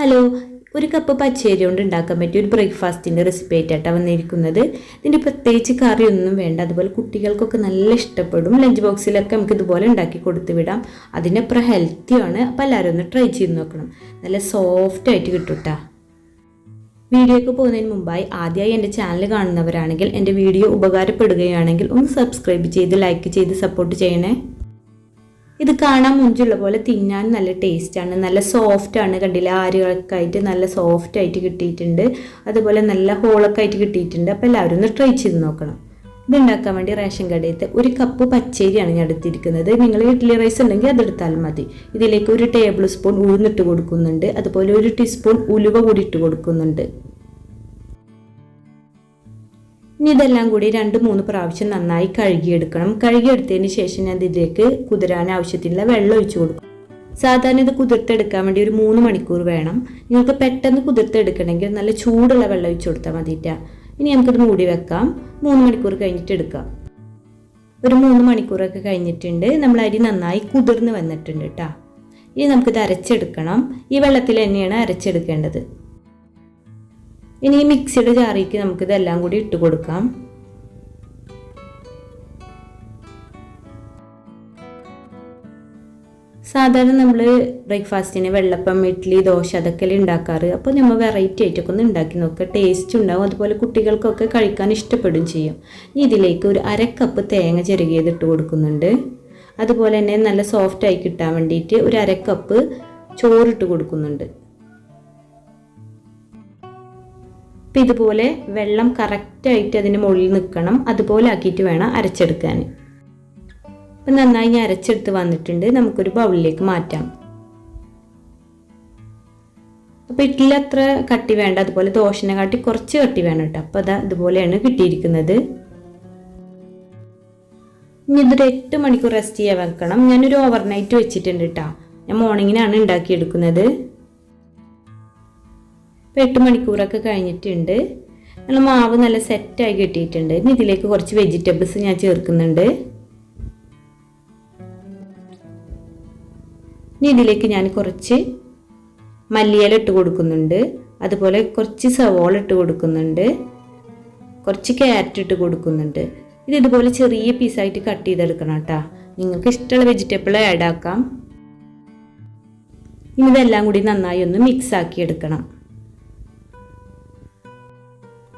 Hello ഒരു cup പച്ചരി കൊണ്ട് ഉണ്ടാക്കാൻ പറ്റിയ ഒരു ബ്രേക്ക്ഫാസ്റ്റിന്റെ റെസിപ്പി ആയിട്ടാണ് വന്നിരിക്കുന്നത്. ഇതിന്റെ പ്രത്യേകിച്ച് കറിയൊന്നും വേണ്ട അതുപോലെ കുട്ടികൾക്കൊക്കെ നല്ല ഇഷ്ടപ്പെടും. ലഞ്ച് ബോക്സിലൊക്കെ നമുക്ക് ഇതുപോലെ ഉണ്ടാക്കി കൊടുത്തു വിടാം. അതിനപ്പുറം ഹെൽത്തിയാണ് അപ്പോൾ എല്ലാവരും ഒന്ന് ട്രൈ ചെയ്ത് നോക്കണം. നല്ല സോഫ്റ്റ് ആയിട്ട് കിട്ടും വീഡിയോക്ക് പോകുന്നതിന് മുമ്പായി ആദ്യമായി എന്റെ ചാനൽ കാണുന്നവരാണെങ്കിൽ എന്റെ വീഡിയോ ഉപകാരപ്പെടുകയാണെങ്കിൽ ഒന്ന് സബ്സ്ക്രൈബ് ചെയ്ത് ലൈക്ക് ചെയ്ത് സപ്പോർട്ട് ചെയ്യണേ. ഇത് കാണാൻ മുഞ്ചുള്ള പോലെ തിന്നാൻ നല്ല ടേസ്റ്റാണ് നല്ല സോഫ്റ്റാണ് കണ്ടില്ല? ആരുകളൊക്കെ ആയിട്ട് നല്ല സോഫ്റ്റ് ആയിട്ട് കിട്ടിയിട്ടുണ്ട്. അതുപോലെ നല്ല ഹോളൊക്കെ ആയിട്ട് കിട്ടിയിട്ടുണ്ട്. അപ്പോൾ എല്ലാവരും ഒന്ന് ട്രൈ ചെയ്ത് നോക്കണം. ഇത് ഉണ്ടാക്കാൻ വേണ്ടി റേഷൻ കടയിലത്തെ ഒരു കപ്പ് പച്ചരിയാണ് ഞാൻ എടുത്തിരിക്കുന്നത്. നിങ്ങൾ ഇഡ്ഡലി റൈസ് ഉണ്ടെങ്കിൽ അതെടുത്താൽ മതി. ഇതിലേക്ക് ഒരു ടേബിൾ സ്പൂൺ ഉഴുന്നിട്ട് കൊടുക്കുന്നുണ്ട്. അതുപോലെ ഒരു ടീസ്പൂൺ ഉലുവ കൂടി ഇട്ട് കൊടുക്കുന്നുണ്ട്. ഇനി ഇതെല്ലാം കൂടി രണ്ട് മൂന്ന് പ്രാവശ്യം നന്നായി കഴുകിയെടുക്കണം. കഴുകിയെടുത്തതിന് ശേഷം ഞാൻ ഇതിലേക്ക് കുതിരാൻ ആവശ്യത്തിനുള്ള വെള്ളം ഒഴിച്ചു കൊടുക്കും. സാധാരണ ഇത് കുതിർത്തെടുക്കാൻ വേണ്ടി ഒരു മൂന്ന് മണിക്കൂർ വേണം. നിങ്ങൾക്ക് പെട്ടെന്ന് കുതിർത്തെടുക്കണമെങ്കിൽ നല്ല ചൂടുള്ള വെള്ളം ഒഴിച്ചു കൊടുത്താൽ മതിയിട്ടാ ഇനി നമുക്കിത് മൂടി വെക്കാം. മൂന്ന് മണിക്കൂർ കഴിഞ്ഞിട്ട് എടുക്കാം. ഒരു മൂന്ന് മണിക്കൂറൊക്കെ കഴിഞ്ഞിട്ടുണ്ട്. നമ്മൾ അരി നന്നായി കുതിർന്ന് വന്നിട്ടുണ്ട് കേട്ടോ ഇനി നമുക്കിത് അരച്ചെടുക്കണം. ഈ വെള്ളത്തിൽ തന്നെയാണ് അരച്ചെടുക്കേണ്ടത്. ഇനി ഈ മിക്സിയുടെ ജാറിക്ക് നമുക്ക് ഇതെല്ലാം കൂടി ഇട്ട് കൊടുക്കാം. സാധാരണ നമ്മൾ ബ്രേക്ക്ഫാസ്റ്റിന് വെള്ളപ്പം ഇഡ്ഡലി ദോശ അതൊക്കെ ഉണ്ടാക്കാറ്. അപ്പോൾ നമ്മൾ വെറൈറ്റി ആയിട്ടൊക്കെ ഒന്ന് ഉണ്ടാക്കി നോക്കുക ടേസ്റ്റ് ഉണ്ടാവും. അതുപോലെ കുട്ടികൾക്കൊക്കെ കഴിക്കാൻ ഇഷ്ടപ്പെടും ചെയ്യും. ഇതിലേക്ക് ഒരു അര കപ്പ് തേങ്ങ ചെറുകിയത് ഇട്ട് കൊടുക്കുന്നുണ്ട്. അതുപോലെ തന്നെ നല്ല സോഫ്റ്റ് ആയി കിട്ടാൻ വേണ്ടിയിട്ട് ഒരു അര കപ്പ് ചോറിട്ട് കൊടുക്കുന്നുണ്ട്. അപ്പം ഇതുപോലെ വെള്ളം കറക്റ്റായിട്ട് അതിന് മുകളിൽ നിൽക്കണം. അതുപോലെ ആക്കിയിട്ട് വേണം അരച്ചെടുക്കാൻ. അപ്പം നന്നായി ഞാൻ അരച്ചെടുത്ത് വന്നിട്ടുണ്ട്. നമുക്കൊരു ബൗളിലേക്ക് മാറ്റാം. അപ്പോൾ ഇഡ്ഡലി അത്ര കട്ടി വേണ്ട. അതുപോലെ ദോശനെ കാട്ടി കുറച്ച് കട്ടി വേണം കേട്ടോ. അപ്പോൾ അതാ ഇതുപോലെയാണ് കിട്ടിയിരിക്കുന്നത്. ഇനി ഇതൊരു എട്ട് മണിക്കൂർ റെസ്റ്റ് ചെയ്യാൻ വെക്കണം. ഞാനൊരു ഓവർനൈറ്റ് വെച്ചിട്ടുണ്ട് കേട്ടോ. ഞാൻ മോർണിംഗിനാണ് ഉണ്ടാക്കിയെടുക്കുന്നത്. ഇപ്പോൾ എട്ട് മണിക്കൂറൊക്കെ കഴിഞ്ഞിട്ടുണ്ട്. നല്ല മാവ് നല്ല സെറ്റായി കിട്ടിയിട്ടുണ്ട്. ഇനി ഇതിലേക്ക് കുറച്ച് വെജിറ്റബിൾസ് ഞാൻ ചേർക്കുന്നുണ്ട്. ഇനി ഇതിലേക്ക് ഞാൻ കുറച്ച് മല്ലിയില ഇട്ട് കൊടുക്കുന്നുണ്ട്. അതുപോലെ കുറച്ച് സവോള ഇട്ട് കൊടുക്കുന്നുണ്ട്. കുറച്ച് ക്യാരറ്റ് ഇട്ട് കൊടുക്കുന്നുണ്ട്. ഇത് ഇതുപോലെ ചെറിയ പീസായിട്ട് കട്ട് ചെയ്തെടുക്കണം കേട്ടോ. നിങ്ങൾക്ക് ഇഷ്ടമുള്ള വെജിറ്റബിൾ ആഡ് ആക്കാം. ഇനി ഇതെല്ലാം കൂടി നന്നായി ഒന്ന് മിക്സ് ആക്കി എടുക്കണം.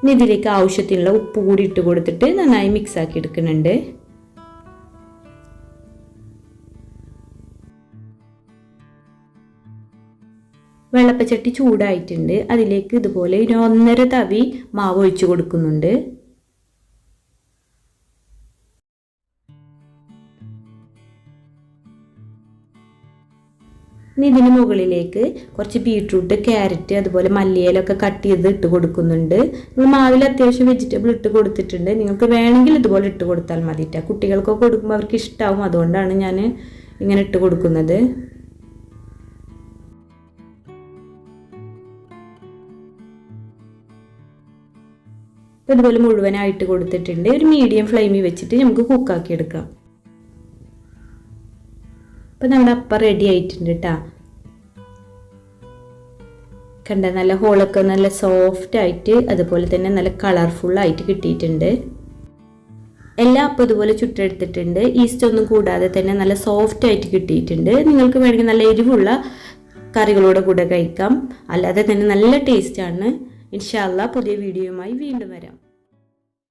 ഇനി ഇതിലേക്ക് ആവശ്യത്തിനുള്ള ഉപ്പ് കൂടി ഇട്ട് കൊടുത്തിട്ട് നന്നായി മിക്സ് ആക്കി എടുക്കുന്നുണ്ട്. വെള്ളപ്പച്ചട്ടി ചൂടായിട്ടുണ്ട്. അതിലേക്ക് ഇതുപോലെ ഒരു ഒന്നര തവി മാവ് ഒഴിച്ചു കൊടുക്കുന്നുണ്ട്. ഇനി ഇതിന് മുകളിലേക്ക് കുറച്ച് ബീട്രൂട്ട് ക്യാരറ്റ് അതുപോലെ മല്ലിയിലൊക്കെ കട്ട് ചെയ്ത് ഇട്ട് കൊടുക്കുന്നുണ്ട്. നമ്മൾ മാവിൽ അത്യാവശ്യം വെജിറ്റബിൾ ഇട്ട് കൊടുത്തിട്ടുണ്ട്. നിങ്ങൾക്ക് വേണമെങ്കിൽ ഇതുപോലെ ഇട്ട് കൊടുത്താൽ മതിട്ടാ കുട്ടികൾക്കൊക്കെ കൊടുക്കുമ്പോൾ അവർക്ക് ഇഷ്ടമാവും അതുകൊണ്ടാണ് ഞാൻ ഇങ്ങനെ ഇട്ട് കൊടുക്കുന്നത്. ഇതുപോലെ മുഴുവനായിട്ട് കൊടുത്തിട്ടുണ്ട്. ഒരു മീഡിയം ഫ്ലെയിമിൽ വെച്ചിട്ട് നമുക്ക് കുക്കാക്കി എടുക്കാം. അപ്പം നമ്മുടെ അപ്പം റെഡി ആയിട്ടുണ്ട് കേട്ടോ കണ്ട നല്ല ഹോളൊക്കെ നല്ല സോഫ്റ്റ് ആയിട്ട് അതുപോലെ തന്നെ നല്ല കളർഫുൾ ആയിട്ട് കിട്ടിയിട്ടുണ്ട്. എല്ലാം അപ്പം ഇതുപോലെ ചുട്ടെടുത്തിട്ടുണ്ട്. ഈസ്റ്റ് ഒന്നും കൂടാതെ തന്നെ നല്ല സോഫ്റ്റ് ആയിട്ട് കിട്ടിയിട്ടുണ്ട്. നിങ്ങൾക്ക് വേണമെങ്കിൽ നല്ല എരിവുള്ള കറികളോടെ കൂടെ കഴിക്കാം. അല്ലാതെ തന്നെ നല്ല ടേസ്റ്റാണ് ഇൻഷാല്ല പുതിയ വീഡിയോയുമായി വീണ്ടും വരാം.